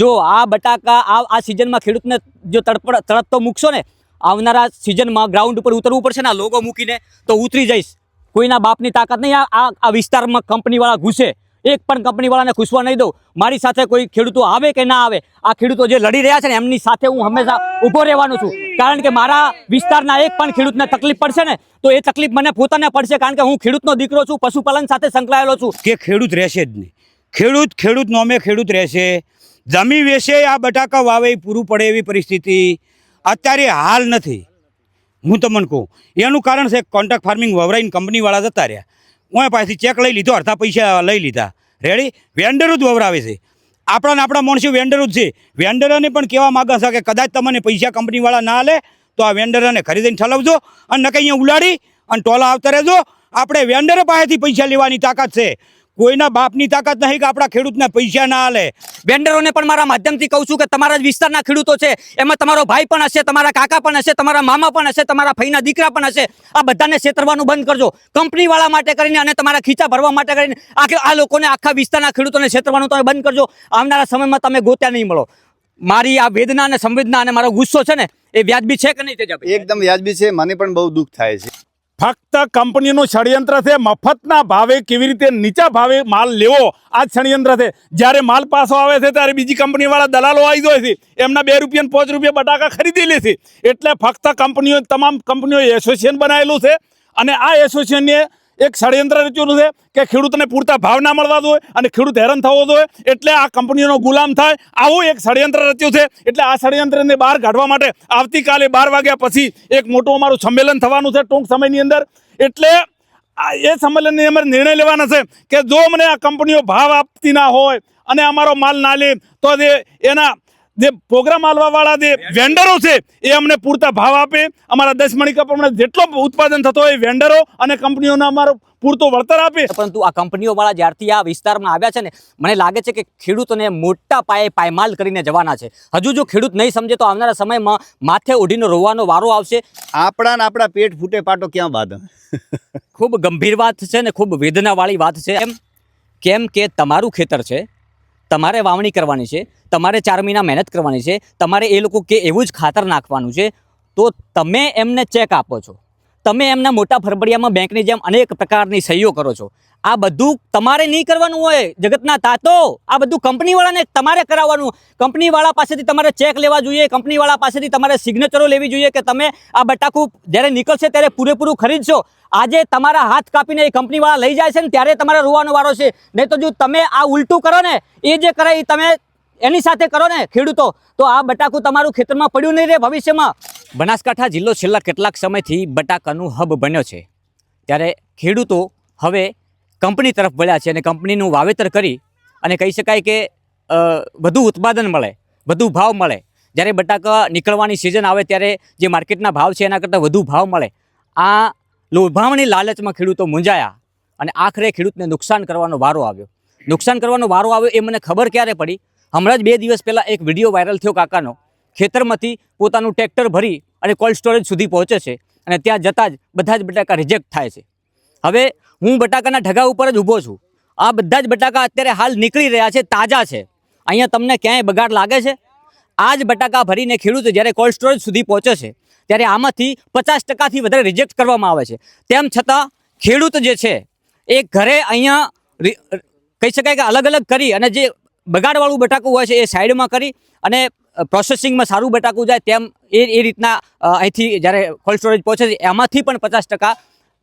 જો આ બટાકા આ આ સિઝનમાં ખેડૂતને જો તડપડ તડપતો મૂકશો ને, આવનારા સિઝનમાં ગ્રાઉન્ડ ઉપર ઉતરવું પડશે ને, આ લોગો મૂકીને તો ઉતરી જઈશ. કોઈના બાપની તાકાત નહીં, આ આ વિસ્તારમાં કંપનીવાળા ઘૂસે. એક પણ કંપનીવાળાને ઘૂસવા નહીં દઉં. મારી સાથે કોઈ ખેડૂતો આવે કે ના આવે, આ ખેડૂતો જે લડી રહ્યા છે ને, એમની સાથે હું હંમેશા ઊભો રહેવાનો છું. કારણ કે મારા વિસ્તારના એક પણ ખેડૂતને તકલીફ પડશે ને, તો એ તકલીફ મને પોતાને પડશે, કારણ કે હું ખેડૂતનો દીકરો છું, પશુપાલન સાથે સંકળાયેલો છું. કે ખેડૂત રહેશે જ નહીં. ખેડૂત ખેડૂત નોમે ખેડૂત રહેશે. જમી વેશે આ બટાકા વાવે પૂરું પડે એવી પરિસ્થિતિ. અત્યારે હાલ નથી. હું તમને કહું, એનું કારણ છે કોન્ટ્રાક્ટ ફાર્મિંગ વવરાઈને કંપનીવાળા જતા રહ્યા. હું પાસેથી ચેક લઈ લીધો, અડધા પૈસા લઈ લીધા. રેડી વેન્ડરો જ વવરાવે છે. આપણાને આપણા માણસો વેન્ડરો જ છે. વેન્ડરોને પણ કહેવા માગે છે કે કદાચ તમને પૈસા કંપનીવાળા ના લે, તો આ વેન્ડરોને ખરીદીને ઠલવજો અને નકે અહીંયા ઉલાડી અને ટોલા આવતા રહેજો. આપણે વેન્ડરો પાસેથી પૈસા લેવાની તાકાત છે. કોઈના બાપની તાકાત નહીં કે આપણા ખેડૂતને પૈસા ના હાલે વેન્ડરોને પણ મારા માધ્યમથી કહું છું કે તમારા જ વિસ્તારના ખેડૂતો છે. એમાં તમારો ભાઈ પણ હશે તમારા કાકા પણ હશે તમારા મામા પણ હશે તમારા ભાઈના દીકરા પણ હશે. આ બધાને છેતરવાનું બંધ કરજો. કંપનીવાળા માટે કરીને અને તમારા ખીચા ભરવા માટે કરીને આખે આ લોકોને આખા વિસ્તારના ખેડૂતોને છેતરવાનું તમે બંધ કરજો. આવનારા સમયમાં તમે ગોત્યા નહીં મળો. મારી આ વેદના અને સંવેદના અને મારો ગુસ્સો છે ને એ વ્યાજબી છે કે નહીં તેજાભાઈ? એકદમ વ્યાજબી છે મને પણ બહુ દુઃખ થાય છે. ફક્ત કંપનીનું ષડયંત્ર છે, મફતના ભાવે કેવી રીતે નીચા ભાવે માલ લેવો, આ જ ષડયંત્ર છે. જ્યારે માલ પાસો આવે છે, ત્યારે બીજી કંપનીવાળા દલાલો આવી જાય છે. એમના બે રૂપિયા ને પાંચ રૂપિયા બટાકા ખરીદી લે છે. એટલે ફક્ત કંપનીઓ, તમામ કંપનીઓએ એસોસિએશન બનાવેલું છે. અને આ એસોસિએશનને એક ષડયંત્ર રચ્યું છે કે ખેડૂતને પૂરતા ભાવ ના મળવા જોઈએ અને ખેડૂત હેરાન થવો જોઈએ. એટલે આ કંપનીઓનો ગુલામ થાય. આવું એક ષડયંત્ર રચ્યું છે. એટલે આ ષડયંત્રને બહાર કાઢવા માટે આવતીકાલે બાર વાગ્યા પછી એક મોટું અમારું સંમેલન થવાનું છે ટૂંક સમયની અંદર. એટલે એ સંમેલનની અમારે નિર્ણય લેવાના છે કે જો મને આ કંપનીઓ ભાવ આપતી ના હોય અને અમારો માલ ના લે, તો એના જે પ્રોગ્રામ આલવાવાળા જે વેન્ડરો છે એ અમને પૂરતા ભાવ આપે. અમારા દસ મણી કપડમાં જેટલો ઉત્પાદન થતો હોય એ વેન્ડરો અને કંપનીઓને અમારો પૂરતો વળતર આપે. પરંતુ આ કંપનીઓવાળા જ્યારથી આ વિસ્તારમાં આવ્યા છે ને મને લાગે છે કે ખેડૂતોને મોટા પાયે પાયમાલ કરીને જવાના છે. હજુ જો ખેડૂત નહીં સમજે તો આવનારા સમયમાં માથે ઓઢીને રોવાનો વારો આવશે. આપણા ને આપણા પેટ ફૂટે પાટો ક્યાં બાદ? ખૂબ ગંભીર વાત છે ને ખૂબ વેદનાવાળી વાત છે. એમ કેમ કે તમારું ખેતર છે તમારે વાવણી કરવાની છે, તમારે ચાર મહિના મહેનત કરવાની છે, તમારે એ લોકો કે એવું જ ખાતર નાખવાનું છે, તો તમે એમને ચેક આપો છો. તમે એમના મોટા ફરબડિયામાં બેંકની જેમ અનેક પ્રકારની સહીઓ કરો છો. આ બધું તમારે નહીં કરવાનું હોય, જગતના તાતો. આ બધું કંપનીવાળાને તમારે કરાવવાનું. કંપનીવાળા પાસેથી તમારે ચેક લેવા જોઈએ, કંપનીવાળા પાસેથી તમારે સિગ્નેચરો લેવી જોઈએ કે તમે આ બટાકું જ્યારે નીકળશે ત્યારે પૂરેપૂરું ખરીદશો. આજે તમારા હાથ કાપીને એ કંપનીવાળા લઈ જાય છે ને ત્યારે તમારે રોવાનો વારો છે. નહીં તો જો તમે આ ઉલટું કરો ને, એ જે કરે એ તમે એની સાથે કરો ને ખેડૂતો. તો આ બટાકું તમારું ખેતરમાં પડ્યું નહીં રહે ભવિષ્યમાં. બનાસકાંઠા જિલ્લો છેલ્લા કેટલાક સમયથી બટાકાનું હબ બન્યો છે. ત્યારે ખેડૂતો હવે કંપની તરફ વળ્યા છે અને કંપનીનું વાવેતર કરી અને કહી શકાય કે વધુ ઉત્પાદન મળે, વધુ ભાવ મળે. જ્યારે બટાકા નીકળવાની સિઝન આવે ત્યારે જે માર્કેટના ભાવ છે એના કરતાં વધુ ભાવ મળે. આ લોભામણી લાલચમાં ખેડૂતો મૂંઝાયા અને આખરે ખેડૂતને નુકસાન કરવાનો વારો આવ્યો. નુકસાન કરવાનો વારો આવ્યો એ મને ખબર ક્યારે પડી? હમણાં જ બે દિવસ પહેલાં એક વીડિયો વાયરલ થયો કાકાનો. ખેતરમાંથી પોતાનું ટ્રેક્ટર ભરી અને કોલ્ડ સ્ટોરેજ સુધી પહોંચે છે અને ત્યાં જતાં જ બધા જ બટાકા રિજેક્ટ થાય છે. હવે હું બટાકાના ઢગા ઉપર જ ઊભો છું. આ બધા જ બટાકા અત્યારે હાલ નીકળી રહ્યા છે, તાજા છે. અહીંયા તમને ક્યાંય બગાડ લાગે છે? આ જ બટાકા ભરીને ખેડૂત જ્યારે કોલ્ડ સ્ટોરેજ સુધી પહોંચે છે, ત્યારે આમાંથી પચાસ ટકાથી વધારે રિજેક્ટ કરવામાં આવે છે. તેમ છતાં ખેડૂત જે છે, એ ઘરે અહીંયા કહી શકાય કે અલગ અલગ કરી અને જે બગાડવાળું બટાકું હોય છે એ સાઈડમાં કરી અને પ્રોસેસિંગમાં સારું બટાકું જાય તેમ એ એ રીતના અહીંથી જ્યારે કોલ્ડ સ્ટોરેજ પહોંચે છે, એમાંથી પણ પચાસ ટકા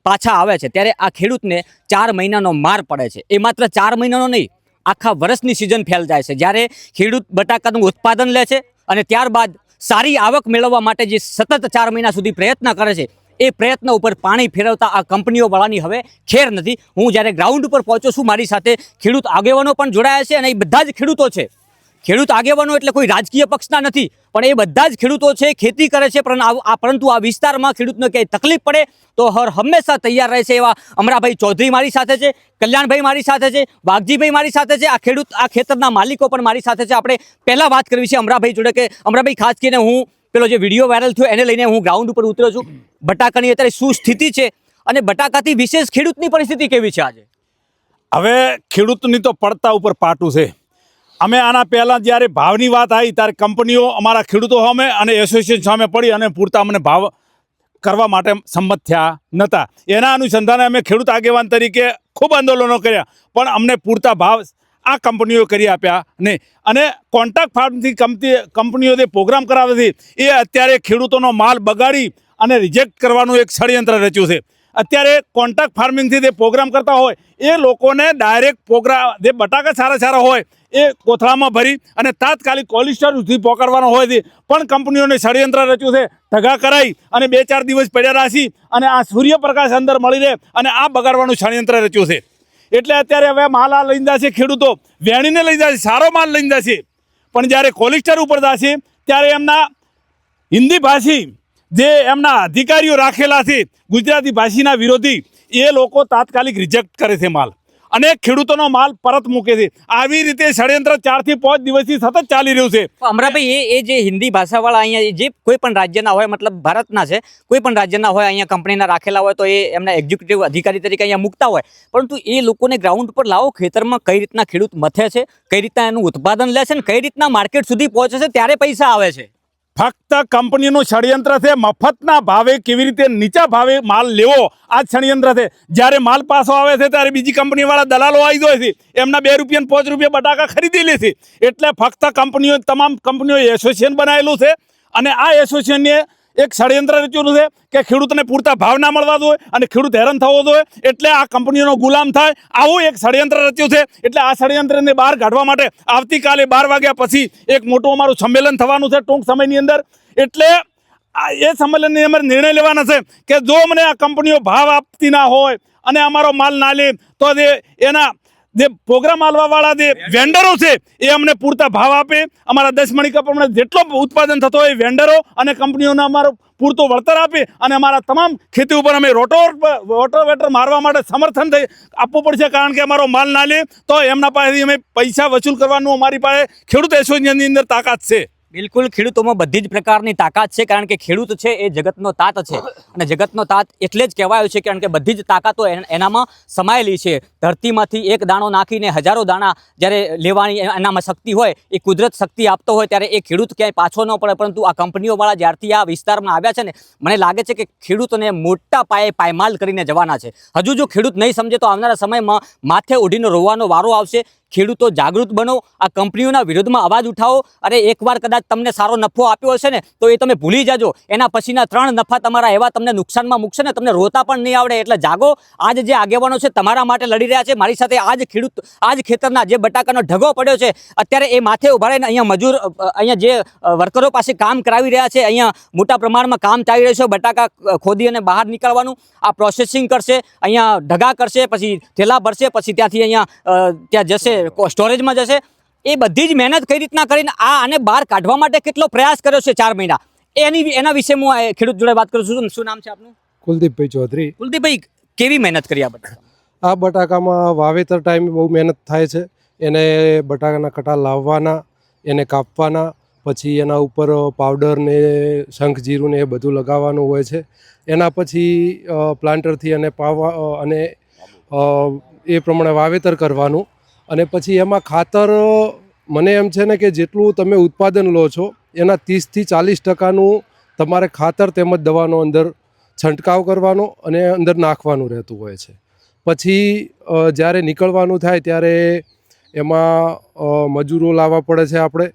પાછા આવે છે. ત્યારે આ ખેડૂતને ચાર મહિનાનો માર પડે છે. એ માત્ર ચાર મહિનાનો નહીં, આખા વર્ષની સિઝન ફેલ જાય છે. જ્યારે ખેડૂત બટાકાનું ઉત્પાદન લે છે અને ત્યારબાદ સારી આવક મેળવવા માટે જે સતત ચાર મહિના સુધી પ્રયત્ન કરે છે, એ પ્રયત્ન ઉપર પાણી ફેરવતા આ કંપનીઓવાળાની હવે ખેર નથી. હું જ્યારે ગ્રાઉન્ડ ઉપર પહોંચું છું, મારી સાથે ખેડૂત આગેવાનો પણ જોડાયા છે અને એ બધા જ ખેડૂતો છે. ખેડૂત આગેવાનો એટલે કોઈ રાજકીય પક્ષના નથી, પણ એ બધા જ ખેડૂતો છે, ખેતી કરે છે પરંતુ આ વિસ્તારમાં ખેડૂતને ક્યાંય તકલીફ પડે તો હર હંમેશા તૈયાર રહે છે એવા અમરાભાઈ ચૌધરી મારી સાથે છે, કલ્યાણભાઈ મારી સાથે છે, વાઘજીભાઈ મારી સાથે છે, આ ખેડૂત આ ખેતરના માલિકો પણ મારી સાથે છે. આપણે પહેલાં વાત કરવી છે અમરાભાઈ જોડે કે અમરાભાઈ, ખાસ કરીને હું પેલો જે વીડિયો વાયરલ થયો એને લઈને હું ગ્રાઉન્ડ ઉપર ઉતર્યો છું. બટાકાની અત્યારે શું સ્થિતિ છે અને બટાકાથી વિશેષ ખેડૂતની પરિસ્થિતિ કેવી છે આજે? હવે ખેડૂતની તો પડતા ઉપર પાટું છે. અમે આના પહેલાં જ્યારે ભાવની વાત આવી, ત્યારે કંપનીઓ અમારા ખેડૂતો સામે અને એસોસિએશન સામે પડી અને પૂરતા અમને ભાવ કરવા માટે સંમત થયા નહોતા એના અનુસંધાને અમે ખેડૂત આગેવાન તરીકે ખૂબ આંદોલનો કર્યા, પણ અમને પૂરતા ભાવ આ કંપનીઓ કરી આપ્યા નહીં. અને કોન્ટ્રાક્ટ ફાર્મથી કંપની કંપનીઓ જે પ્રોગ્રામ કરાવે છે એ અત્યારે ખેડૂતોનો માલ બગાડી અને રિજેક્ટ કરવાનું એક ષડયંત્ર રચ્યું છે. અત્યારે કોન્ટ્રાક્ટ ફાર્મિંગથી જે પ્રોગ્રામ કરતા હોય, એ લોકોને ડાયરેક્ટ પ્રોગ્રામ જે બટાકા સારા સારા હોય, એ કોથળામાં ભરી અને તાત્કાલિક કોલિસ્ટર સુધી પકડવાનો હોય છે. પણ કંપનીઓને ષડયંત્ર રચ્યું છે, ઢગા કરાઈ અને બે ચાર દિવસ પડ્યા રાખી અને આ સૂર્યપ્રકાશ અંદર મળી રહે અને આ બગાડવાનું ષડયંત્ર રચ્યું છે. એટલે અત્યારે હવે માલ આ લઈને જશે ખેડૂતો, વેણીને લઈ જશે, સારો માલ લઈને જશે. પણ જ્યારે કોલિસ્ટર ઉપર જશે, ત્યારે એમના હિન્દી ભાષી જે એમના અધિકારીઓ રાખેલા છે ગુજરાતી ભાષીના વિરોધી એ લોકો તાત્કાલિક રિજેક્ટ કરે છે માલ. અને ખેડૂતોનો માલ પરત મૂકે છે. આવી રીતે ષડયંત્ર ચારથી પાંચ દિવસથી સતત ચાલી રહ્યું છે. અમરાભાઈ એ એ જે હિન્દી ભાષાવાળા અહીંયા જે કોઈ પણ રાજ્યના હોય, મતલબ ભારતના છે, કોઈ પણ રાજ્યના હોય, અહીંયા કંપનીના રાખેલા હોય, તો એ એમના એક્ઝિક્યુટિવ અધિકારી તરીકે અહીંયા મૂકતા હોય. પરંતુ એ લોકોને ગ્રાઉન્ડ પર લાવો, ખેતરમાં કઈ રીતના ખેડૂત મથે છે, કઈ રીતના એનું ઉત્પાદન લે છે ને કઈ રીતના માર્કેટ સુધી પહોંચે છે, ત્યારે પૈસા આવે છે. ફક્ત કંપનીનું ષડયંત્ર છે. મફતના ભાવે કેવી રીતે નીચા ભાવે માલ લેવો? આ ષડયંત્ર છે. જ્યારે માલ પાસો આવે છે, ત્યારે બીજી કંપનીવાળા દલાલો આવી જાય છે. એમના બે રૂપિયા પાંચ રૂપિયા બટાકા ખરીદી લે છે. એટલે ફક્ત કંપનીઓ, તમામ કંપનીઓ એસોસિએશન બનાવેલું છે. અને આ એસોસિએશનને એક ષડયંત્ર રચ્યું છે કે ખેડૂતને પૂરતા ભાવ ના મળવા જોઈએ અને ખેડૂત હેરાન થવો જોઈએ. એટલે આ કંપનીઓનો ગુલામ થાય. આવું એક ષડયંત્ર રચ્યું છે. એટલે આ ષડયંત્રને બહાર કાઢવા માટે આવતીકાલે બાર વાગ્યા પછી એક મોટું અમારું સંમેલન થવાનું છે ટૂંક સમયની અંદર. એટલે એ સંમેલનની અમારે નિર્ણય લેવાના છે કે જો મને આ કંપનીઓ ભાવ આપતી ના હોય અને અમારો માલ ના લે, તો એના જે પ્રોગ્રામ આલવાવાળા જે વેન્ડરો છે એ અમને પૂરતા ભાવ આપે. અમારા દસ મણી કપડમાં જેટલો ઉત્પાદન થતો હોય વેન્ડરો અને કંપનીઓને અમારો પૂરતો વળતર આપે અને અમારા તમામ ખેતી ઉપર અમે રોટો રોટોવેટર મારવા માટે સમર્થન થઈ આપવું પડશે કારણ કે અમારો માલ ના લે તો એમના પાસેથી અમે પૈસા વસૂલ કરવાનું અમારી પાસે ખેડૂત એસોસિએશનની અંદર તાકાત છે. બિલકુલ ખેડૂતોમાં બધી જ પ્રકારની તાકાત છે, કારણ કે ખેડૂત છે એ જગતનો તાત છે. અને જગતનો તાત એટલે જ કહેવાયો છે, કારણ કે બધી જ તાકાતો એન- એનામાં સમાયેલી છે. ધરતીમાંથી એક દાણો નાખીને હજારો દાણા જ્યારે લેવાની એનામાં શક્તિ હોય, એ કુદરત શક્તિ આપતો હોય, ત્યારે એ ખેડૂત ક્યાંય પાછો ન પડે. પરંતુ આ કંપનીઓવાળા જ્યારથી આ વિસ્તારમાં આવ્યા છે ને, મને લાગે છે કે ખેડૂતોને મોટા પાયે પાયમાલ કરીને જવાના છે. હજુ જો ખેડૂત નહીં સમજે, તો આવનારા સમયમાં માથે ઉડીને રોવાનો વારો આવશે. ખેડૂતો જાગૃત બનો, આ કંપનીઓના વિરોધમાં અવાજ ઉઠાવો. અરે એકવાર કદાચ તમને સારો નફો આપ્યો હશે ને, તો એ તમે ભૂલી જાજો. એના પછીના ત્રણ નફા તમારા એવા તમને નુકસાનમાં મૂકશે ને, તમને રોતા પણ નહીં આવડે. એટલે જાગો. આજ જે આગેવાનો છે તમારા માટે લડી રહ્યા છે. મારી સાથે આજ ખેડૂત, આજ ખેતરના જે બટાકાનો ઢગો પડ્યો છે, અત્યારે એ માથે ઊભા રહીને અહીંયા મજૂર, અહીંયા જે વર્કરો પાસે કામ કરાવી રહ્યા છે, અહીંયા મોટા પ્રમાણમાં કામ ચાલી રહ્યું છે, બટાકા ખોદી અને બહાર નીકળવાનું. આ પ્રોસેસિંગ કરશે, અહીંયા ઢગા કરશે, પછી થેલા ભરશે, પછી ત્યાંથી અહીંયા ત્યાં જશે સ્ટોરેજમાં જશે. એ બધી જ મહેનત કઈ રીતના કરીને આ આને બહાર કાઢવા માટે કેટલો પ્રયાસ કર્યો છે ચાર મહિના? એની એના વિશે હું આ ખેડૂત જોડે વાત કરું છું. શું નામ છે આપનું? કુલદીપભાઈ ચૌધરી. કુલદીપભાઈ કેવી મહેનત કરી આ બટાકા? આ બટાકામાં વાવેતર ટાઈમે બહુ મહેનત થાય છે. એને બટાકાના કટા લાવવાના એને કાપવાના પછી એના ઉપર પાવડર ને શંખ જીરું ને એ બધું લગાવવાનું હોય છે. એના પછી પ્લાન્ટરથી એને પાવા અને એ પ્રમાણે વાવેતર કરવાનું. અને પછી એમાં ખાતર મને એમ છે ને કે જેટલું તમે ઉત્પાદન લો છો, એના ત્રીસથી ચાલીસ ટકાનું તમારે ખાતર તેમજ દવાનો અંદર છંટકાવ કરવાનો અને અંદર નાખવાનું રહેતું હોય છે. પછી જ્યારે નીકળવાનું થાય ત્યારે એમાં મજૂરો લાવવા પડે છે આપણે.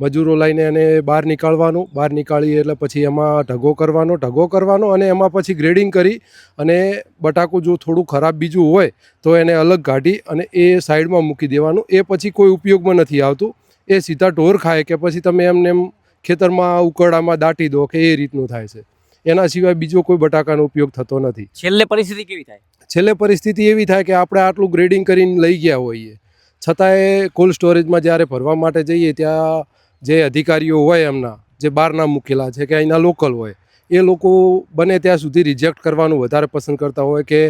મજૂરો લઈને એને બહાર નીકાળવાનું બહાર નીકાળીએ એટલે પછી એમાં ઢગો કરવાનો ઢગો કરવાનો અને એમાં પછી ગ્રેડિંગ કરી અને બટાકું જો થોડું ખરાબ બીજું હોય તો એને અલગ કાઢી અને એ સાઈડમાં મૂકી દેવાનું. એ પછી કોઈ ઉપયોગમાં નથી આવતું. એ સીધા ઢોર ખાય કે પછી તમે એમને એમ ખેતરમાં ઉકરડામાં દાટી દો કે એ રીતનું થાય છે. એના સિવાય બીજો કોઈ બટાકાનો ઉપયોગ થતો નથી. છેલ્લે પરિસ્થિતિ કેવી થાય? છેલ્લે પરિસ્થિતિ એવી થાય કે આપણે આટલું ગ્રેડિંગ કરીને લઈ ગયા હોઈએ. છતાંય કોલ્ડ સ્ટોરેજમાં જ્યારે ભરવા માટે જઈએ ત્યાં જે અધિકારીઓ હોય એમના, જે બહારના મૂકેલા છે કે અહીંના લોકલ હોય, એ લોકો બને ત્યાં સુધી રિજેક્ટ કરવાનું વધારે પસંદ કરતા હોય કે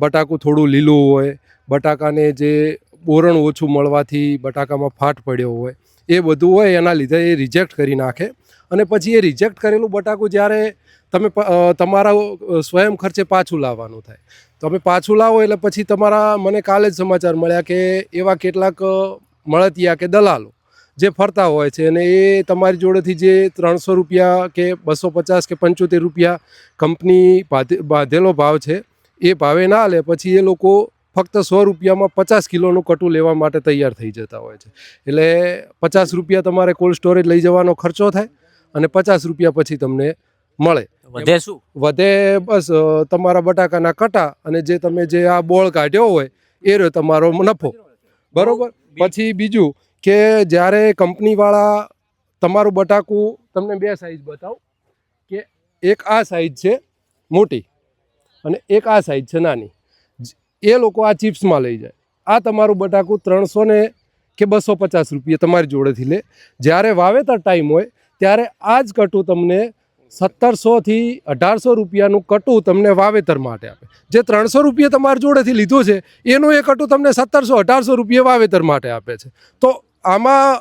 બટાકું થોડું લીલું હોય, બટાકાને જે બોરણ ઓછું મળવાથી બટાકામાં ફાટ પડ્યો હોય, એ બધું હોય એના લીધે એ રિજેક્ટ કરી નાખે. અને પછી એ રિજેક્ટ કરેલું બટાકું જ્યારે તમે તમારા સ્વયં ખર્ચે પાછું લાવવાનું થાય. તમે પાછું લાવો એટલે પછી તમારા મને કાલે જ સમાચાર મળ્યા કે એવા કેટલાક મળતિયા કે દલાલો જે ફરતા હોય છે અને એ તમારી જોડેથી જે ત્રણસો રૂપિયા કે બસો પચાસ કે પંચોતેર રૂપિયા કંપની બાંધે- બાંધેલો ભાવ છે એ ભાવે ના લે પછી એ લોકો ફક્ત સો રૂપિયામાં પચાસ કિલોનું કટું લેવા માટે તૈયાર થઈ જતા હોય છે. એટલે પચાસ રૂપિયા તમારે કોલ્ડ સ્ટોરેજ લઈ જવાનો ખર્ચો થાય અને પચાસ રૂપિયા પછી તમને મળે. વધે શું? વધે બસ તમારા બટાકાના કટા અને જે તમે જે આ બોળ કાઢ્યો હોય એ રહ્યો તમારો નફો. બરોબર? પછી બીજું કે જ્યારે કંપનીવાળા તમારું બટાકું, તમને બે સાઈઝ બતાવું, કે એક આ સાઈઝ છે મોટી અને એક આ સાઈઝ છે નાની. એ લોકો આ ચિપ્સમાં લઈ જાય. આ તમારું બટાકું ત્રણસો ને કે બસો પચાસ રૂપિયા તમારી જોડેથી લે. જ્યારે વાવેતર ટાઈમ હોય, ત્યારે આ જ કટું તમને સત્તરસોથી અઢારસો રૂપિયાનું કટું તમને વાવેતર માટે આપે. જે ત્રણસો રૂપિયા તમારી જોડેથી લીધું છે, એનું એ કટું તમને સત્તરસો, અઢારસો રૂપિયા વાવેતર માટે આપે છે. તો આમાં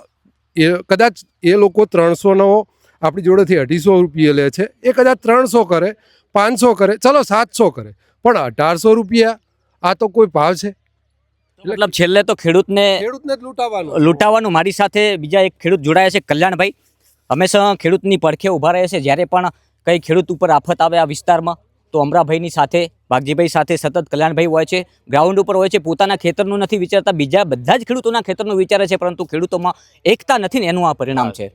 એ કદાચ એ લોકો ત્રણસોનો આપણી જોડેથી અઢીસો રૂપિયા લે છે. એ કદાચ ત્રણસો કરે પાંચસો કરે ચલો સાતસો કરે. પણ અઢારસો રૂપિયા આ તો કોઈ ભાવ છે? મતલબ છેલ્લે તો ખેડૂતને ખેડૂતને લૂંટાવાનું. લૂંટાવાનું મારી સાથે બીજા એક ખેડૂત જોડાયા છે કલ્યાણભાઈ. હંમેશા ખેડૂતની પડખે ઊભા રહે છે જ્યારે પણ કંઈ ખેડૂત ઉપર આફત આવે આ વિસ્તારમાં. તો અમરાભાઈની સાથે ભાગજીભાઈ સાથે સતત કલ્યાણભાઈ હોય છે ગ્રાઉન્ડ ઉપર હોય છે, પોતાના ખેતરનું નથી વિચારતા, બીજા બધા જ ખેડૂતોના ખેતરનું વિચારે છે, પરંતુ ખેડૂતોમાં એકતા નથી ને એનું આ પરિણામ છે.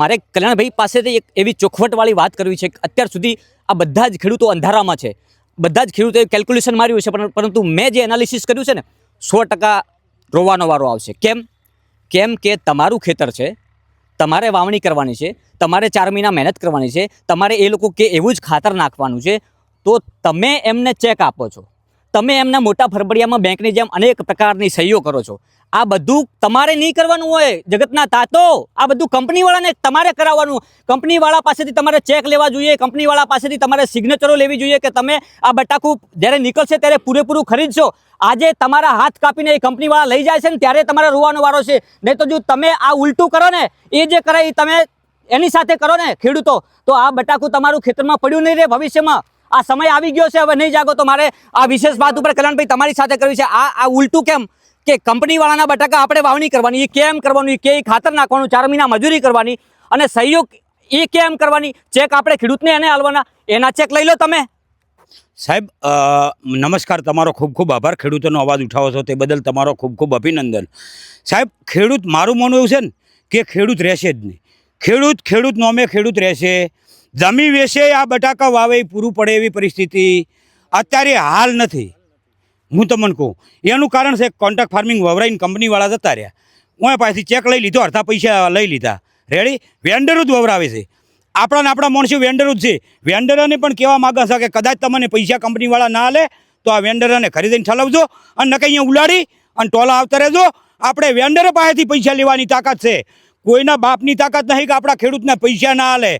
મારે કલ્યાણભાઈ પાસેથી એક એવી ચોખવટવાળી વાત કરવી છે અત્યાર સુધી આ બધા જ ખેડૂતો અંધારામાં છે. બધા જ ખેડૂતોએ કેલ્ક્યુલેશન માર્યું છે પરંતુ મેં જે એનાલિસિસ કર્યું છે ને, સો ટકા રોવાનો વારો આવશે. કેમ? કેમ કે તમારું ખેતર છે, તમારે વાવણી કરવાની છે, તમારે ચાર મહિના મહેનત કરવાની છે, તમારે એ લોકો કે એવું જ ખાતર નાખવાનું છે તો તમે એમને ચેક આપો છો. તમે એમના મોટા ફરબડિયામાં બેંકની જેમ અનેક પ્રકારની સહીઓ કરો છો. આ બધું તમારે નહીં કરવાનું હોય, જગતના તાતો. આ બધું કંપનીવાળાને તમારે કરાવવાનું. કંપનીવાળા પાસેથી તમારે ચેક લેવા જોઈએ, કંપનીવાળા પાસેથી તમારે સિગ્નેચરો લેવી જોઈએ કે તમે આ બટાકું જ્યારે નીકળશે ત્યારે પૂરેપૂરું ખરીદશો. આજે તમારા હાથ કાપીને એ કંપનીવાળા લઈ જાય છે ને ત્યારે તમારે રોવાનો વારો છે. નહીં તો જો તમે આ ઉલટું કરો ને, એ જે કરે એ તમે એની સાથે કરો ને ખેડૂતો. તો આ બટાકું તમારું ખેતરમાં પડ્યું નહીં રહે ભવિષ્યમાં. આ સમય આવી ગયો છે, હવે નહીં જાગો તો મારે આ વિશેષ વાત ઉપર કલ્યાણભાઈ તમારી સાથે કરવી છે. આ આ ઉલટું કેમ? કે કંપનીવાળાના બટાકા આપણે વાવણી કરવાની, એ કેમ કરવાનું એ કે ખાતર નાખવાનું, ચાર મહિના મજૂરી કરવાની અને સહયોગ એ કેમ કરવાની? ચેક આપણે ખેડૂતને એને હાલવાના એના ચેક લઈ લો તમે. સાહેબ નમસ્કાર, તમારો ખૂબ ખૂબ આભાર. ખેડૂતોનો અવાજ ઉઠાવો છો તે બદલ તમારો ખૂબ ખૂબ અભિનંદન. સાહેબ, ખેડૂત, મારું માનવું એવું છે ને કે ખેડૂત રહેશે જ નહીં. ખેડૂત ખેડૂત નોમે ખેડૂત રહેશે. જમી વેશે આ બટાકા વાવે પૂરું પડે એવી પરિસ્થિતિ અત્યારે હાલ નથી. હું તમને કહું, એનું કારણ છે કોન્ટ્રાક્ટ ફાર્મિંગ વવરાઈને કંપનીવાળા જતા રહ્યા. હું પાસેથી ચેક લઈ લીધો, અડધા પૈસા લઈ લીધા. રેડી વેન્ડરો જ વવરાવે છે. આપણાને આપણા માણસો વેન્ડરો જ છે. વેન્ડરોને પણ કહેવા માગે છે કે કદાચ તમને પૈસા કંપનીવાળા ના લે, તો આ વેન્ડરોને ખરીદીને ઠલાવજો અને નકે અહીંયા ઉલાડી અને ટોલા આવતા રહેજો. આપણે વેન્ડરો પાસેથી પૈસા લેવાની તાકાત છે. કોઈના બાપની તાકાત નહીં કે આપણા ખેડૂતને પૈસા ના આલે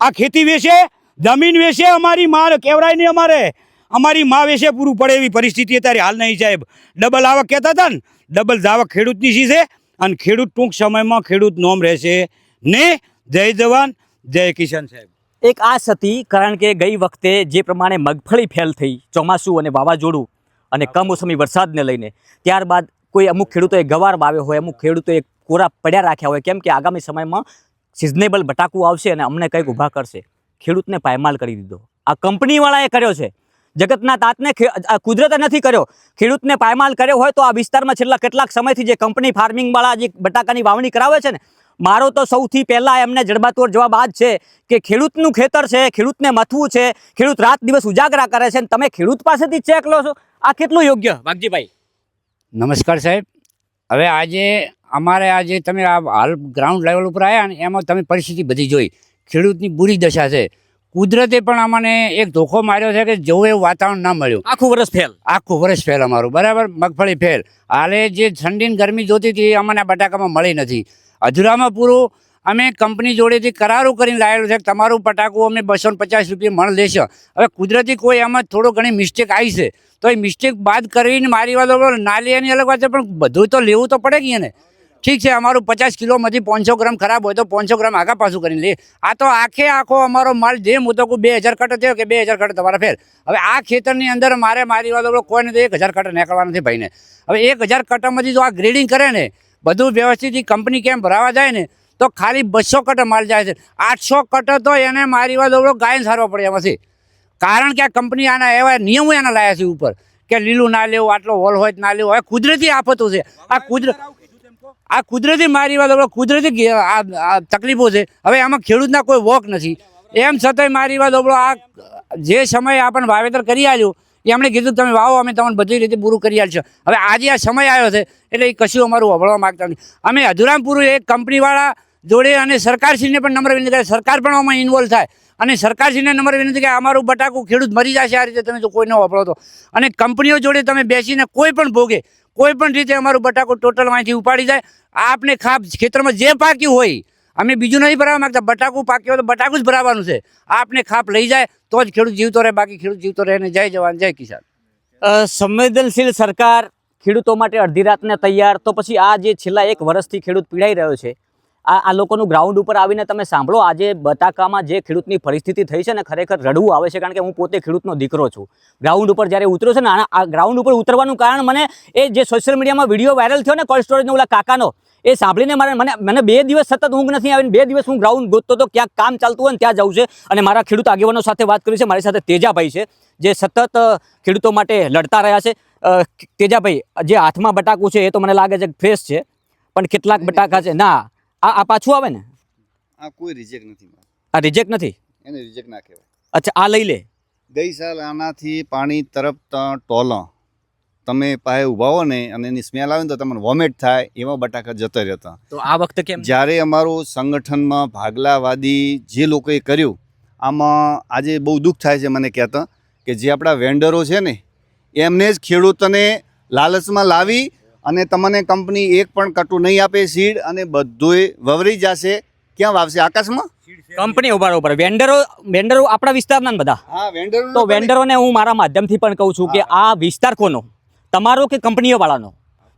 આ ખેતી વેચે, જમીન વેચે, અમારી માં કેવડાય નહીં અમારે. અમારી માં વેચે, પૂરું પડે એવી પરિસ્થિતિ અત્યારે હાલ નહીં સાહેબ. ડબલ આવક કહેતા હતા ને, ડબલ જાવક ખેડૂતની સી છે? અને ખેડૂત ટૂંક સમયમાં ખેડૂત નોમ રહેશે ને જય જવાન, જય કિશન સાહેબ. એક આશ હતી, કારણ કે ગઈ વખતે જે પ્રમાણે મગફળી ફેલ થઈ, ચોમાસું અને વાવાઝોડું અને કમોસમી વરસાદને લઈને, ત્યારબાદ કોઈ અમુક ખેડૂતોએ ગવાર વાવ્યો હોય, અમુક ખેડૂતોએ કોરા પડ્યા રાખ્યા હોય, કેમ કે આગામી સમયમાં સિઝનેબલ બટાકું આવશે અને અમને કંઈક ઊભા કરશે. ખેડૂતને પાયમાલ કરી દીધો. આ કંપનીવાળાએ કર્યો છે. જગતના તાતને કુદરતે નથી કર્યો. ખેડૂતને પાયમાલ કર્યો હોય તો આ વિસ્તારમાં છેલ્લા કેટલાક સમયથી જે કંપની ફાર્મિંગવાળા જે બટાકાની વાવણી કરાવે છે ને મારો તો સૌથી પહેલાં એમને જડબાતોડ જવાબ આ જ છે કે ખેડૂતનું ખેતર છે ખેડૂતને મથવું છે ખેડૂત રાત દિવસ ઉજાગરા કરે છે અને તમે ખેડૂત પાસેથી ચેક લો છો. આ કેટલું યોગ્ય? વાઘજીભાઈ. નમસ્કાર સાહેબ. હવે આજે અમારે આજે તમે આ હાલ ગ્રાઉન્ડ લેવલ ઉપર આવ્યા ને એમાં તમે પરિસ્થિતિ બધી જોઈ. ખેડૂતની બુરી દશા છે. કુદરતે પણ અમને એક ધોખો માર્યો છે કે જેવું એવું વાતાવરણ ના મળ્યું. આખું વર્ષ ફેલ આખું વર્ષ ફેલ અમારું. બરાબર? મગફળી ફેલ હાલે જે ઠંડીની ગરમી જોતી હતી એ અમને આ બટાકામાં મળી નથી. અધૂરામાં પૂરું અમે કંપની જોડેથી કરારો કરીને લાવેલું છે કે તમારું પટાકું અમે બસો પચાસ રૂપિયા મણ લેશો. હવે કુદરતી કોઈ એમાં થોડો ઘણી મિસ્ટેક આવી છે. તો એ મિસ્ટેક બાદ કરીને મારી વાત નાલી એની અલગ વાત છે પણ બધું તો લેવું તો પડે કે ને? ઠીક છે, અમારું પચાસ કિલોમાંથી પાંચસો ગ્રામ ખરાબ હોય તો પાંચસો ગ્રામ આગા પાછું કરીને લે આ તો આખે આખો અમારો માલ જે મુતકો બે હજાર કટ થયો કે બે હજાર કટ તમારા ફેર. હવે આ ખેતરની અંદર મારે મારી વાત કોઈને તો એક હજાર કટ નીકળવા નથી ભાઈને. હવે એક હજાર કટામાંથી જો આ ગ્રેડિંગ કરે ને, બધું વ્યવસ્થિત કંપની કેમ ભરાવા જાય ને, તો ખાલી બસો કટ માલ જાય છે. આઠસો કટ તો એને મારી વાત ગાયન સારવો પડે એમાંથી. કારણ કે આ કંપની આના એવા નિયમો એના લાયા છે ઉપર. કે લીલું ના લેવું, આટલો હોલ હોય ના લેવું. હવે કુદરતી આફતો છે. આ કુદરત આ કુદરતી મારી વાત કુદરતી આ તકલીફો છે. હવે આમાં ખેડૂતના કોઈ વોક નથી. એમ છતાંય મારી વાત આપણો આ જે સમયે આપણને વાવેતર કરી આવ્યો એ એમણે કીધું તમે વાવો, અમે તમને બધી રીતે પૂરું કરી આલશું હવે આજે આ સમય આવ્યો છે, એટલે એ કશું અમારું વભળવા માગતા નથી. અમે અધુરામ એક કંપનીવાળા જોડે અને સરકારશ્રીને પણ નમ્ર વિનંતી કરે સરકાર પણ આમાં ઇન્વોલ્વ થાય. અને સરકારશ્રીને નમ્ર વિનંતી કે અમારું બટાકું ખેડૂત મરી જશે આ રીતે તમે જો કોઈને વપરો તો. અને કંપનીઓ જોડે તમે બેસીને કોઈ પણ ભોગે કોઈ પણ રીતે અમારું બટાકું ટોટલ વાંચી ઉપાડી જાય. આપને ખાપ ખેતરમાં જે પાક્યું હોય, અમે બીજું નહીં ભરાવા માગતા. બટાકું પાક્યું હોય તો બટાકું જ ભરાવાનું છે. આપને ખાપ લઈ જાય, તો જ ખેડૂત જીવતો રહે, બાકી ખેડૂત જીવતો રહે ને જય જવાન, જય કિસાન. સંવેદનશીલ સરકાર ખેડૂતો માટે અડધી રાતને તૈયાર. તો પછી આ જે છેલ્લા એક વર્ષથી ખેડૂત પીડાઈ રહ્યો છે આ આ લોકોનું ગ્રાઉન્ડ ઉપર આવીને તમે સાંભળો આજે બટાકામાં જે ખેડૂતની પરિસ્થિતિ થઈ છે ને ખરેખર રડવું આવે છે કારણ કે હું પોતે ખેડૂતનો દીકરો છું. ગ્રાઉન્ડ ઉપર જ્યારે ઉતર્યો છે ને આ ગ્રાઉન્ડ ઉપર ઉતરવાનું કારણ મને એ જે સોશિયલ મીડિયામાં વીડિયો વાયરલ થયો ને કોલ્ડ સ્ટોરેજનો ઓલા કાકાનો એ સાંભળીને મારે મને મને બે દિવસ સતત ઊંઘ નથી આવીને બે દિવસ હું ગ્રાઉન્ડ ગોતતો હતો ક્યાંક કામ ચાલતું હોય ને ત્યાં જવું છે. અને મારા ખેડૂત આગેવાનો સાથે વાત કરી છે મારી સાથે તેજાભાઈ છે જે સતત ખેડૂતો માટે લડતા રહ્યા છે. તેજાભાઈ જે હાથમાં બટાકું છે એ તો મને લાગે છે ફ્રેશ છે પણ કેટલાક બટાકા છે. ના આ આ પાછું આવે ને? આ કોઈ રિજેક્ટ નથી આ રિજેક્ટ નથી? એને રિજેક્ટ ના કહેવાય. અચ્છા આ લઈ લે. ગઈ સાલ આનાથી પાણી તરફ ટોલો. તમે પાસે ઊભા હો ને અને એની સ્મેલ આવે ને તો તમને વોમેટ થાય એવા બટાકા જતા રહેતા. તો આ વખતે કેમ? જ્યારે અમારું સંગઠનમાં ભાગલાવાદી જે લોકોએ કર્યું આમાં આજે બહુ દુઃખ થાય છે મને કહેતા કે જે આપણા વેન્ડરો છે ને એમને જ ખેડૂતોને લાલચમાં લાવી અને તમને કંપની એક પણ કટું નહીં આપે સીડ અને બધુંય વવરી જશે. ક્યાં વાવશે? આકાશમાં? કંપની ઊભા ઉપર. વેન્ડરો વેન્ડરો આપણા વિસ્તારના બધા. હા વેન્ડરો તો વેન્ડરોને હું મારા માધ્યમથી પણ કહું છું કે આ વિસ્તાર કોનો? તમારો કે કંપનીઓ વાળાનો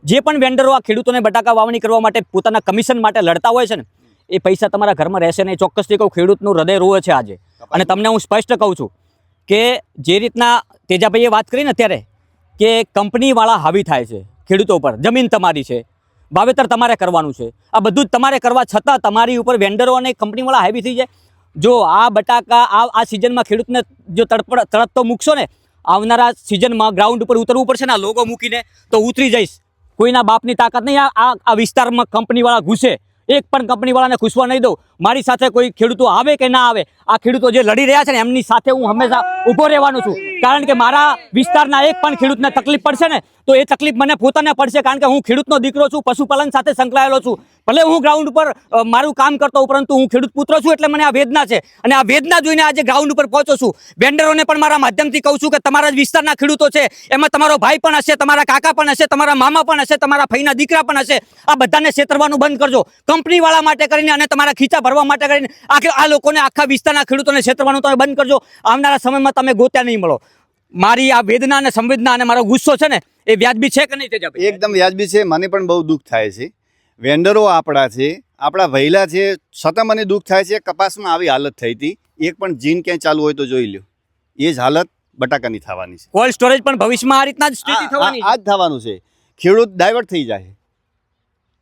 જે પણ વેન્ડરો આ ખેડૂતોને બટાકા વાવણી કરવા માટે પોતાના કમિશન માટે લડતા હોય છે ને એ પૈસા તમારા ઘરમાં રહેશે નહીં. ચોક્કસથી કહું ખેડૂતનું હૃદય રોવે છે આજે. અને તમને હું સ્પષ્ટ કહું છું કે જે રીતના તેજાભાઈએ વાત કરી ને અત્યારે કે કંપનીવાળા હાવી થાય છે. ખેડૂતો ઉપર. જમીન તમારી છે. વાવેતર તમારે કરવાનું છે. આ બધું જ તમારે કરવા છતાં તમારી ઉપર વેન્ડરો અને કંપનીવાળા હાવી થઈ જાય. જો આ બટાકા આ આ સિઝનમાં ખેડૂતને જો તડપડ તડપતો મૂકશો ને, આવનારા સિઝનમાં ગ્રાઉન્ડ ઉપર ઉતરવું પડશે ને, આ લોગો મૂકીને તો ઉતરી જઈશ. કોઈના બાપની તાકાત નહીં. આ આ આ વિસ્તારમાં કંપનીવાળા ઘૂસે. એક પણ કંપનીવાળાને ખુશવા નહીં દઉં. મારી સાથે કોઈ ખેડૂતો આવે કે ના આવે આ ખેડૂતો જે લડી રહ્યા છે ને એમની સાથે હું હંમેશા ઊભો રહેવાનો છું. કારણ કે મારા વિસ્તારના એક પણ ખેડૂતને તકલીફ પડશે ને તો એ તકલીફ મને પોતાને પડશે કારણ કે હું ખેડૂતનો દીકરો છું પશુપાલન સાથે સંકળાયેલો છું. ભલે હું ગ્રાઉન્ડ ઉપર મારું કામ કરતો હોઉં, પરંતુ હું ખેડૂત પુત્ર છું એટલે મને આ વેદના છે. અને આ વેદના જોઈને આજે ગ્રાઉન્ડ ઉપર પહોંચો છું. વેન્ડરોને પણ મારા માધ્યમથી કહું છું કે તમારા જ વિસ્તારના ખેડૂતો છે એમાં તમારો ભાઈ પણ હશે તમારા કાકા પણ હશે તમારા મામા પણ હશે તમારા ફઈના દીકરા પણ હશે. આ બધાને છેતરવાનું બંધ કરજો. કંપનીવાળા માટે કરીને અને તમારા ખીચા ભરવા માટે કરીને આખે આ લોકોને આખા વિસ્તારના ખેડૂતોને છેતરવાનું તમે બંધ કરજો. આવનારા સમયમાં તમે ગોત્યા નહીં મળો. મારી આ વેદના અને સંવેદના અને મારો ગુસ્સો છે ને એ વ્યાજબી છે કે નહીં તેજાભાઈ એકદમ વ્યાજબી છે. મને પણ બહુ દુઃખ થાય છે. વેન્ડરો આપણા છે આપણા વહેલા છે છતાં મને દુઃખ થાય છે. કપાસમાં આવી હાલત થઈ હતી. એક પણ જીન ક્યાંય ચાલુ હોય તો જોઈ લ્યો. એ જ હાલત બટાકાની થવાની છે. કોલ્ડ સ્ટોરેજ પણ ભવિષ્યમાં આ રીતના જ સ્થિતિ થવાની આ જ થવાનું છે. ખેડૂત ડાયવર્ટ થઈ જાય.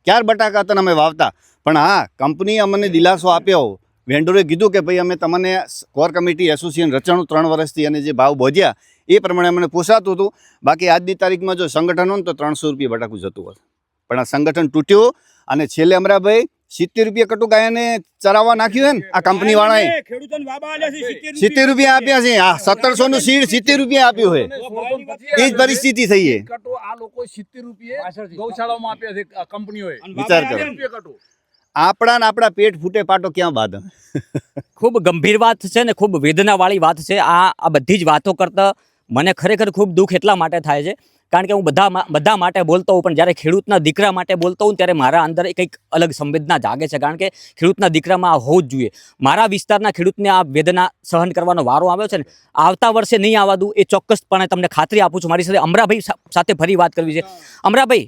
ક્યાર બટાકા હતા અમે વાવતા? પણ હા, કંપનીએ અમને દિલાસો આપ્યો. વેન્ડરોએ કીધું કે ભાઈ, અમે તમને કોર કમિટી એસોસિએશન રચાણું ત્રણ વર્ષથી અને જે ભાવ બોધ્યા, એ પ્રમાણે અમને પોસાતું હતું. બાકી આજની તારીખમાં જો સંગઠન હોય તો ત્રણસો રૂપિયા બટાકું જતું હતું પણ આ સંગઠન તૂટ્યું અને છેલ્લે અમરાભાઈ સિત્તેર રૂપિયા કટુ ગાયને ચરાવવા નાખ્યું હે ને આ કંપની વાળાએ. ખેડૂતોને વાબા આલ્યા છે સિત્તેર રૂપિયા. આપ્યા છે. આ સત્તરસો નું સીડ સિત્તેર રૂપિયા આપ્યું છે. એ જ પરિસ્થિતિ થઈ છે. કટો આ લોકો સિત્તેર રૂપિયા ગૌશાળામાં આપ્યા છે આ કંપનીઓએ. વિચાર કરો. આપણા ને આપણા પેટ ફૂટે પાટો ક્યાં બાદ? ખૂબ ગંભીર વાત છે ને ખૂબ વેદનાવાળી વાત છે. આ આ બધી જ વાતો કરતા મને ખરેખર ખૂબ દુઃખ એટલા માટે થાય છે, કારણ કે હું બધા બધા માટે બોલતો હોઉં, પણ જ્યારે ખેડૂતના દીકરા માટે બોલતો હોઉં, ત્યારે મારા અંદર કંઈક અલગ સંવેદના જાગે છે, કારણ કે ખેડૂતના દીકરામાં આ હોવું જ જોઈએ. મારા વિસ્તારના ખેડૂતને આ વેદના સહન કરવાનો વારો આવ્યો છે ને, આવતા વર્ષે નહીં આવવા દઉં એ ચોક્કસપણે તમને ખાતરી આપું છું. મારી સાથે અમરાભાઈ સાથે ફરી વાત કરવી છે. અમરાભાઈ,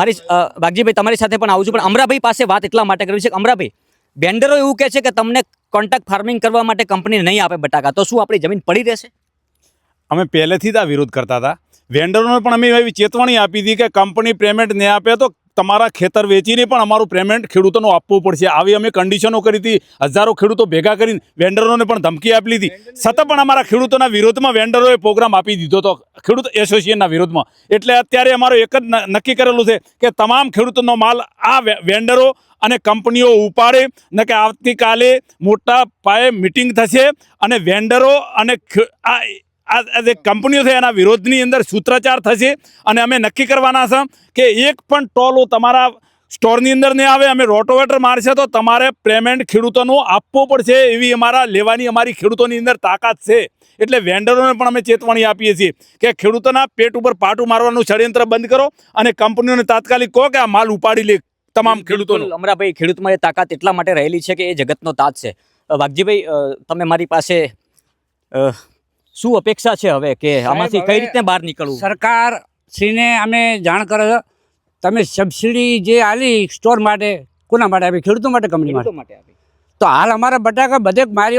મારી બાગજીભાઈ તમારી સાથે પણ આવું છું, પણ અમરાભાઈ પાસે વાત એટલા માટે કરવી છે કે અમરાભાઈ બેન્ડરો એવું કહે છે કે તમને કોન્ટ્રાક્ટ ફાર્મિંગ કરવા માટે કંપની નહીં આપે બટાકા. તો શું આપણી જમીન પડી રહેશે? અમે પહેલેથી જ આ વિરોધ કરતા હતા. વેન્ડરોને પણ અમે એવી ચેતવણી આપી હતી કે કંપની પેમેન્ટ નહીં આપે તો તમારા ખેતર વેચીને પણ અમારું પેમેન્ટ ખેડૂતોનું આપવું પડશે. આવી અમે કન્ડિશનો કરી હતી. હજારો ખેડૂતો ભેગા કરીને વેન્ડરોને પણ ધમકી આપી હતી છતાં પણ અમારા ખેડૂતોના વિરોધમાં વેન્ડરોએ પ્રોગ્રામ આપી દીધો હતો. ખેડૂત એસોસિએશનના વિરોધમાં. એટલે અત્યારે અમારો એક જ નક્કી કરેલું છે કે તમામ ખેડૂતોનો માલ આ વેન્ડરો અને કંપનીઓ ઉપાડે. ને કે આવતીકાલે મોટા પાયે મિટિંગ થશે અને વેન્ડરો અને આ આ જે કંપનીઓ છે એના વિરોધની અંદર સૂત્રાચાર થશે અને અમે નક્કી કરવાના છે કે એક પણ ટોલો તમારા સ્ટોરની અંદર નહીં આવે અમે રોટોવેટર મારશે તો તમારે પેમેન્ટ ખેડૂતોનું આપવું પડશે એવી અમારા લેવાની અમારી ખેડૂતોની અંદર તાકાત છે. એટલે વેન્ડરોને પણ અમે ચેતવણી આપીએ છીએ કે ખેડૂતોના પેટ ઉપર પાટું મારવાનું ષડયંત્ર બંધ કરો અને કંપનીઓને તાત્કાલિક કહો કે આ માલ ઉપાડી લે તમામ ખેડૂતોનો. અમરાભાઈ ખેડૂતમાં એ તાકાત એટલા માટે રહેલી છે કે એ જગતનો તાત છે. વાઘજીભાઈ તમે મારી પાસે શું અપેક્ષા છે હવે કે આમાંથી કઈ રીતે બહાર નીકળવું? સરકાર શ્રીને અમે જાણ કરો તમે સબસિડી જે આલી સ્ટોર માટે કોના માટે આપી? ખેડૂતો માટે કંપની માટે. તો હાલ અમારા બટાકા બધે મારી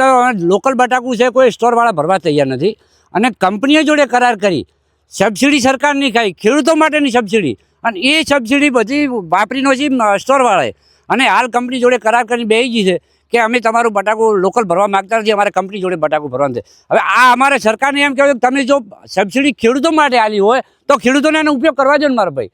લોકલ બટાકું છે કોઈ સ્ટોરવાળા ભરવા તૈયાર નથી. અને કંપનીઓ જોડે કરાર કરી. સબસિડી સરકાર નહીં ખાઈ ખેડૂતો માટેની સબસિડી. અને એ સબસિડી બધી વાપરીનો છે સ્ટોરવાળાએ. અને હાલ કંપની જોડે કરાર કરીને બેસી ગઈ છે. કે અમે તમારું બટાકું લોકલ ભરવા માગતા નથી અમારે કંપની જોડે બટાકું ભરવાનું છે. હવે આ અમારે સરકારને એમ કહેવાય કે તમે જો સબસિડી ખેડૂતો માટે આલી હોય તો ખેડૂતોને એનો ઉપયોગ કરવા દો ને મારા ભાઈ.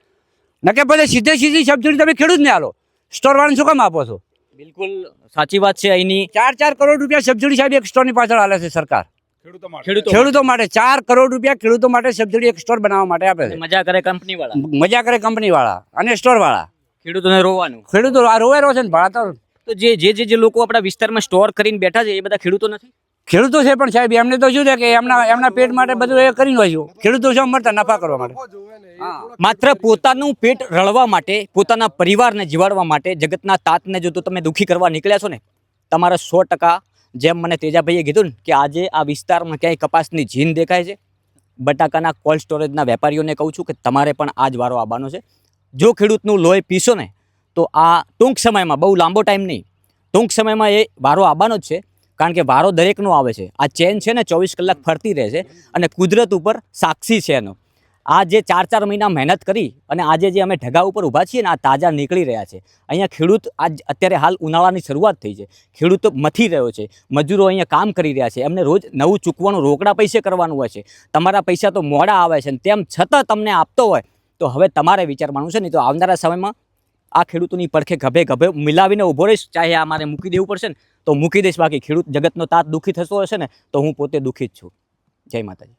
નકે પછી સીધે સીધી સબસિડી તમે ખેડૂતને આલો. સ્ટોરવાળાને શું કામ આપો છો? બિલકુલ સાચી વાત છે અહીંની. ચાર ચાર કરોડ રૂપિયા સબસિડી સાહેબ એક સ્ટોરની પાછળ આલે છે સરકાર. ખેડૂતો માટે. ખેડૂતો ખેડૂતો માટે ચાર કરોડ રૂપિયા ખેડૂતો માટે સબસિડી એક સ્ટોર બનાવવા માટે આપે છે. મજા કરે કંપની વાળા મજા કરે કંપની વાળા અને સ્ટોર વાળા ખેડૂતોને રોવાનું. ખેડૂતો આ રોવે રહો છે ને ભાડા તો તો જે જે જે જે લોકો આપણા વિસ્તારમાં સ્ટોર કરીને બેઠા છે એ બધા ખેડૂતો નથી? ખેડૂતો છે પણ સાહેબ એમને તો શું છે કે એમના એમના પેટ માટે બધું એ કરીને હોય ખેડૂતો શું મળતા નફા કરવા માટે. માત્ર પોતાનું પેટ રળવા માટે પોતાના પરિવારને જીવાડવા માટે જગતના તાતને જો તો તમે દુઃખી કરવા નીકળ્યા છો ને તમારા સો ટકા જેમ મને તેજાભાઈએ કીધું ને કે આજે આ વિસ્તારમાં ક્યાંય કપાસની જીન દેખાય છે. બટાકાના કોલ્ડ સ્ટોરેજના વેપારીઓને કહું છું કે તમારે પણ આ જ વારો આવવાનો છે. જો ખેડૂતનું લોહી પીશો ને તો આ ટૂંક સમયમાં, બહુ લાંબો ટાઈમ નહીં. ટૂંક સમયમાં એ વારો આવવાનો જ છે, કારણ કે વારો દરેકનો આવે છે. આ ચેન છે ને, ચોવીસ કલાક ફરતી રહે છે અને કુદરત ઉપર સાક્ષી છે એનો. આ જે ચાર ચાર મહિના મહેનત કરી અને આજે જે અમે ઢગા ઉપર ઊભા છીએ ને, આ તાજા નીકળી રહ્યા છે. અહીંયા ખેડૂત આજ, અત્યારે હાલ ઉનાળાની શરૂઆત થઈ છે. ખેડૂત મથી રહ્યો છે. મજૂરો અહીંયા કામ કરી રહ્યા છે. એમને રોજ નવું ચૂકવાનું રોકડા પૈસે કરવાનું હોય છે. તમારા પૈસા તો મોડા આવે છે ને, તેમ છતાં તમને આપતો હોય, તો હવે તમારે વિચારવાનું છે નહીં તો આવનારા સમયમાં આ ખેડૂતોની પડખે ગભે ગભે મિલાવીને ઊભો રહીશ. ચાહે આ મારે મૂકી દેવું પડશે ને, તો મૂકી દઈશ. બાકી ખેડૂત જગતનો તાત દુઃખી થતો હશે ને, તો હું પોતે દુઃખી જ છું. જય માતાજી.